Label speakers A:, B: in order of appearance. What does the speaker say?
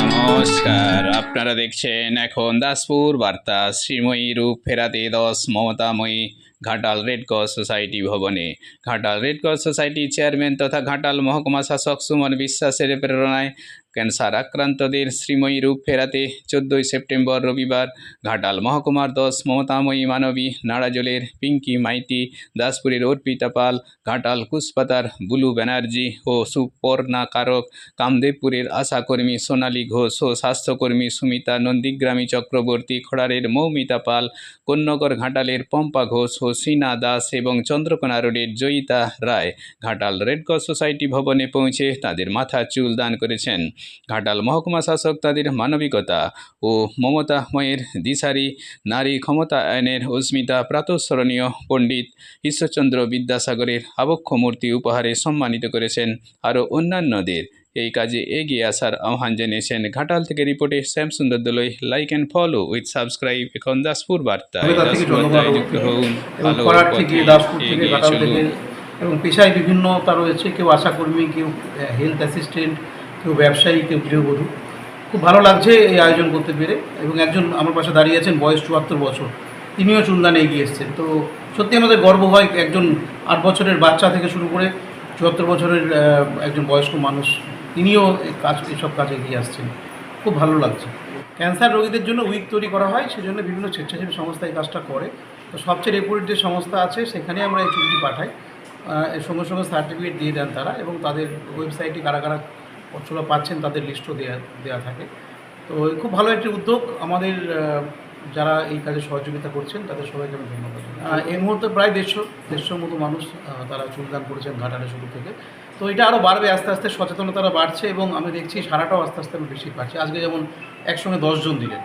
A: নমস্কার, আপনারা দেখছেন এখন দাসপুর, বার্তা শ্রীময়ী রূপ ফেরাতে দশ মমতাময়ী ঘাটাল রেড ক্রস সোসাইটি ভবনে। ঘাটাল রেড ক্রস সোসাইটির চেয়ারম্যান তথা ঘাটাল মহকুমা শাসক সুমন বিশ্বাসের প্রেরণায় ক্যান্সার আক্রান্তদের শ্রীময়ী রূপ ফেরাতে চোদ্দোই সেপ্টেম্বর রবিবার ঘাটাল মহকুমার দশ মমতাময়ী মানবী নাড়াজলের পিঙ্কি মাইতি, দাসপুরের অর্পিতা পাল, ঘাটাল কুশপাতার বুলু ব্যানার্জি ও সুপর্ণা কারক কামদেবপুরের আশাকর্মী সোনালী ঘোষ ও স্বাস্থ্যকর্মী সুমিতা নন্দীগ্রামী চক্রবর্তী খড়ারের মৌমিতা পাল কন্যগর ঘাটালের পম্পা ঘোষ ও সিনা দাস এবং চন্দ্রকোনা রোডের Joyita Roy Ghatal red cross society ভবনে পৌঁছে তাদের মাথা চুল দান করেছেন। ঘাটাল মহকুমা শাসক তাদের মানবিকতা ও মমতাময়ের দিশারি নারী ক্ষমতায়নের অস্মিতা প্রাতঃস্মরণীয় পণ্ডিত ঈশ্বরচন্দ্র বিদ্যাসাগরের আবক্ষ মূর্তি উপহারে সম্মানিত করেছেন আরও অন্যান্যদের। এই কাজে এগিয়ে আসার আহ্বান জানিয়েছেন ঘাটাল থেকে রিপোর্টে Shyamsundar Doloi. Like and follow with subscribe এখন দাসপুর বার্তা। যুক্ত হন
B: এবং পেশায় বিভিন্নতা রয়েছে কেউ আশাকর্মী কেউ হেলথ অ্যাসিস্ট্যান্ট কেউ ব্যবসায়ী, কেউ গৃহবধূ। খুব ভালো লাগছে এই আয়োজন করতে পেরে এবং একজন আমার পাশে দাঁড়িয়ে আছেন, বয়স চুয়াত্তর বছর। তিনিও চুলদানে এগিয়ে এসেছেন। তো সত্যি আমাদের গর্ব হয় একজন আট বছরের বাচ্চা থেকে শুরু করে চুয়াত্তর বছরের একজন বয়স্ক মানুষ। তিনিও কাজ এসব কাজে এগিয়ে আসছেন। খুব ভালো লাগছে। ক্যান্সার রোগীদের জন্য উইক তৈরি করা হয়, সেজন্য বিভিন্ন স্বেচ্ছাসেবী সংস্থা এই কাজটা করে। তো সবচেয়ে রেপুটেড যে সংস্থা আছে সেখানে আমরা এই ছবিটি পাঠাই। এর সঙ্গে সঙ্গে সার্টিফিকেট দিয়ে দেন তারা এবং তাদের ওয়েবসাইটে কারা কারা অর্থটা পাচ্ছেন তাদের লিস্টও দেওয়া দেওয়া থাকে। তো খুব ভালো একটি উদ্যোগ। আমাদের যারা এই কাজে সহযোগিতা করছেন, তাদের সবাইকে আমি ধন্যবাদ এই মুহূর্তে প্রায় দেড়শো, দেড়শোর মতো মানুষ তারা চুলদান করেছেন ঘাটালে শুরু থেকে। তো এটা আরও বাড়বে, আস্তে আস্তে সচেতনতারা বাড়ছে এবং আমি দেখছি সারাটাও আস্তে আস্তে আমি বেশি পাচ্ছি আজকে যেমন একসঙ্গে দশজন দিলেন।